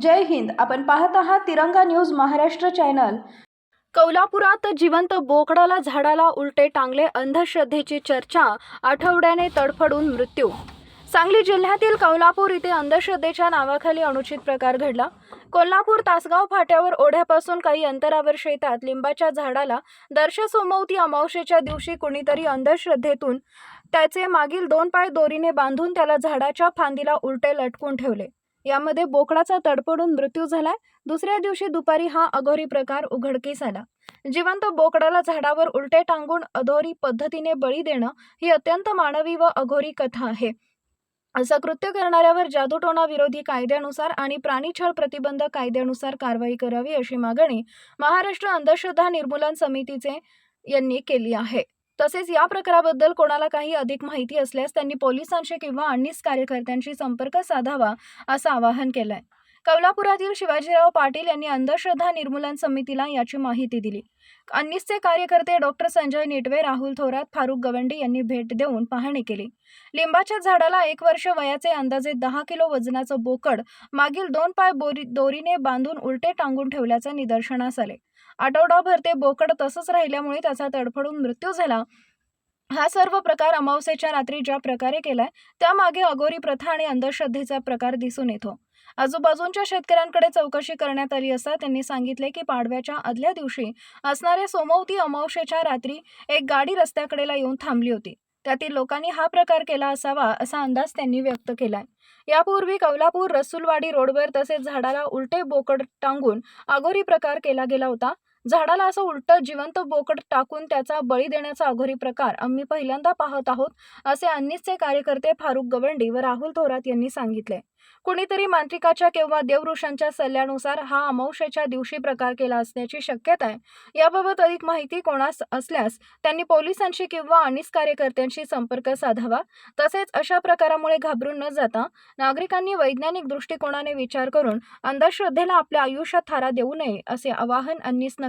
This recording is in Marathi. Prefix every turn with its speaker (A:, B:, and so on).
A: जय हिंद. आपण पाहत आहात तिरंगा न्यूज महाराष्ट्र चॅनल. कौलापुरात जिवंत बोकडाला झाडाला उलटे टांगले अंधश्रद्धेची चर्चा आठवड्याने तडफडून मृत्यू. सांगली जिल्ह्यातील कौलापूर इथे अंधश्रद्धेच्या नावाखाली अनुचित प्रकार घडला. कोल्हापूर तासगाव फाट्यावर ओढ्यापासून काही अंतरावर शेतात लिंबाच्या झाडाला दर्श सोमवती अमावशेच्या दिवशी कुणीतरी अंधश्रद्धेतून त्याचे मागील दोन पाय दोरीने बांधून त्याला झाडाच्या फांदीला उलटे लटकून ठेवले. यामध्ये बोकडाचा तडपडून मृत्यू झाला दुसऱ्या दिवशी दुपारी हा अघोरी प्रकार उघडकीस आला. जिवंत बोकडाला झाडावर उलटे टांगून अधोरी पद्धतीने बळी देणं ही अत्यंत मानवी व अघोरी कथा आहे. असं कृत्य करणाऱ्यावर जादूटोणा विरोधी कायद्यानुसार आणि प्राणीछळ प्रतिबंध कायद्यानुसार कारवाई करावी अशी मागणी महाराष्ट्र अंधश्रद्धा निर्मूलन समितीचे यांनी केली आहे. तसेच या प्रकाराबद्दल कोणाला काही अधिक माहिती असल्यास त्यांनी पोलिसांशी किंवा अन्नीस कार्यकर्त्यांशी संपर्क साधावा असं आवाहन केलंय. कौलापुरातील शिवाजीराव पाटील यांनी अंधश्रद्धा निर्मूलन समितीला याची माहिती दिली. अन्निसचे कार्यकर्ते डॉक्टर संजय निटवे राहुल थोरात फारुक गवंडी यांनी भेट देऊन पाहणी केली. लिंबाच्या झाडाला एक वर्ष वयाचे अंदाजे दहा किलो वजनाचं बोकड मागील दोन पाय बोरी दोरीने बांधून उलटे टांगून ठेवल्याचं निदर्शनास आले. आठवडाभर ते बोकड तसंच राहिल्यामुळे त्याचा तडफडून मृत्यू झाला. हा सर्व प्रकार अमावस्येच्या रात्री ज्या प्रकारे केलाय त्यामागे अगोरी प्रथा आणि अंधश्रद्धेचा प्रकार दिसून येतो. आजूबाजूंच्या शेतकऱ्यांकडे चौकशी करण्यात आली असता त्यांनी सांगितले की पाडव्याच्या आदल्या दिवशी असणाऱ्या सोमवती अमावस्येच्या रात्री एक गाडी रस्त्याकडेला येऊन थांबली होती. त्यातील लोकांनी हा प्रकार केला असावा असा अंदाज त्यांनी व्यक्त केलाय. यापूर्वी कौलापूर रसूलवाडी रोडवर तसेच झाडाला उलटे बोकड टांगून अघोरी प्रकार केला गेला होता. झाडाला असं उलटं जिवंत बोकड टाकून त्याचा बळी देण्याचा अघोरी प्रकार आम्ही पहिल्यांदा पाहत आहोत असे अन्नीसचे कार्यकर्ते फारुख गवंडी व राहुल थोरात यांनी सांगितले. कुणीतरी मांत्रिकाच्या किंवा देवऋषांच्या सल्ल्यानुसार हा अमावश्याच्या दिवशी प्रकार केला असण्याची शक्यता आहे. याबाबत अधिक माहिती कोणास असल्यास त्यांनी पोलिसांशी किंवा अनिस कार्यकर्त्यांशी संपर्क साधावा. तसेच अशा प्रकारामुळे घाबरून न जाता नागरिकांनी वैज्ञानिक दृष्टिकोनाने विचार करून अंधश्रद्धेला आपल्या आयुष्यात थारा देऊ नये असे आवाहन अन्नीसनं